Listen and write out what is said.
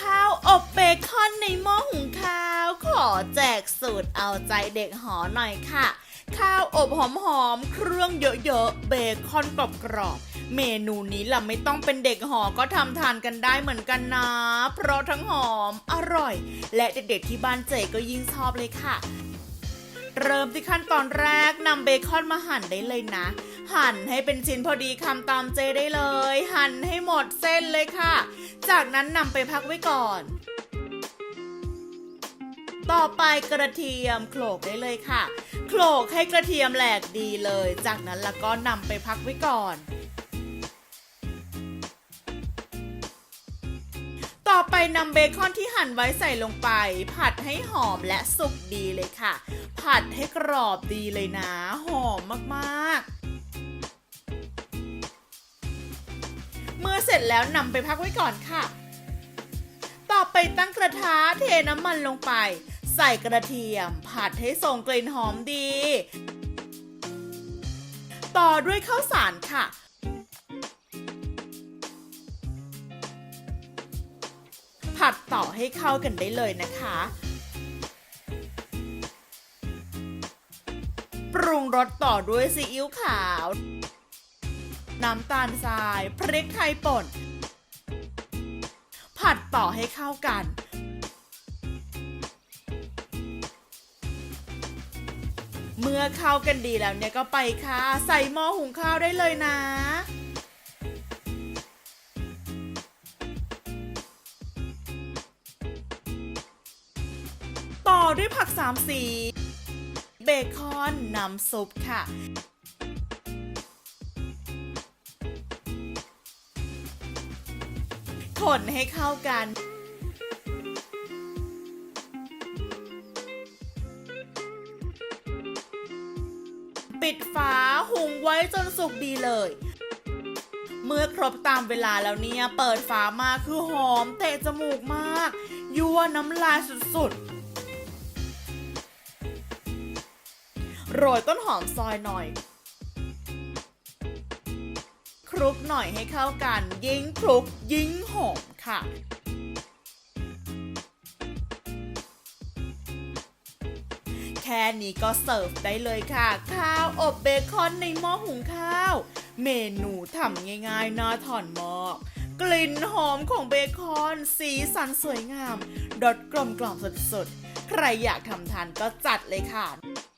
ข้าวอบเบคอนในหม้อหุงข้าว ขอแจกสูตรเอาใจเด็กหอหน่อยค่ะ ข้าวอบหอมๆ เครื่องเยอะๆ เบคอนกรอบๆเมนูนี้ล่ะไม่ต้องเป็นเด็กหอก็ทำทานกันได้เหมือนกันนะ เพราะทั้งหอมอร่อย และเด็กๆที่บ้านเจก็ยิ่งชอบเลยค่ะ เริ่มที่ขั้นตอนแรกนำเบคอนมาหั่นได้เลยนะ หั่นให้เป็นชิ้นพอดีคำตามเจได้เลย หั่นให้หมดเส้นเลยค่ะ จากนั้นนำไปพักไว้ก่อน ต่อไปกระเทียมโขลกได้เลยค่ะ โขลกให้กระเทียมแหลกดีเลย จากนั้นแล้วก็นำไปพักไว้ก่อน อไปนำเบคอนที่หั่นไว้ใส่ลงไป ผัดให้หอมและสุกดีเลยค่ะ ผัดให้กรอบดีเลยนะ หอมมากๆ เมื่อเสร็จแล้วนำไปพักไว้ก่อนค่ะ ต่อไปตั้งกระทะเทน้ำมันลงไป ใส่กระเทียม ผัดให้ส่งกลิ่นหอมดี ต่อด้วยข้าวสารค่ะ ผัดต่อให้เข้ากันได้เลยนะคะ ปรุงรสต่อด้วยซีอิ๊วขาว น้ำตาลทราย พริกไทยป่น ผัดต่อให้เข้ากันเมื่อเข้ากันดีแล้วเนี่ยก็ไปค่ะ ใส่หม้อหุงข้าวได้เลยนะ อด้วยผักสามสี เบคอนน้ำซุปค่ะ คนให้เข้ากันปิดฝาหุงไว้จนสุกดีเลย เมื่อครบตามเวลาแล้วเนี่ย เปิดฝามาคือหอมเตะจมูกมาก ยั่วน้ำลายสุดๆ โรยต้นหอมซอยหน่อย คลุกหน่อยให้เข้ากัน ยิ่งคลุกยิ่งหอมค่ะแค่นี้ก็เสิร์ฟได้เลยค่ะ ข้าวอบเบคอนในหม้อหุงข้าว เมนูทำง่ายๆน่าถอนหมากกลิ่นหอมของเบคอน สีสันสวยงามรสกลมกล่อมสดๆ ใครอยากทำทานก็จัดเลยค่ะ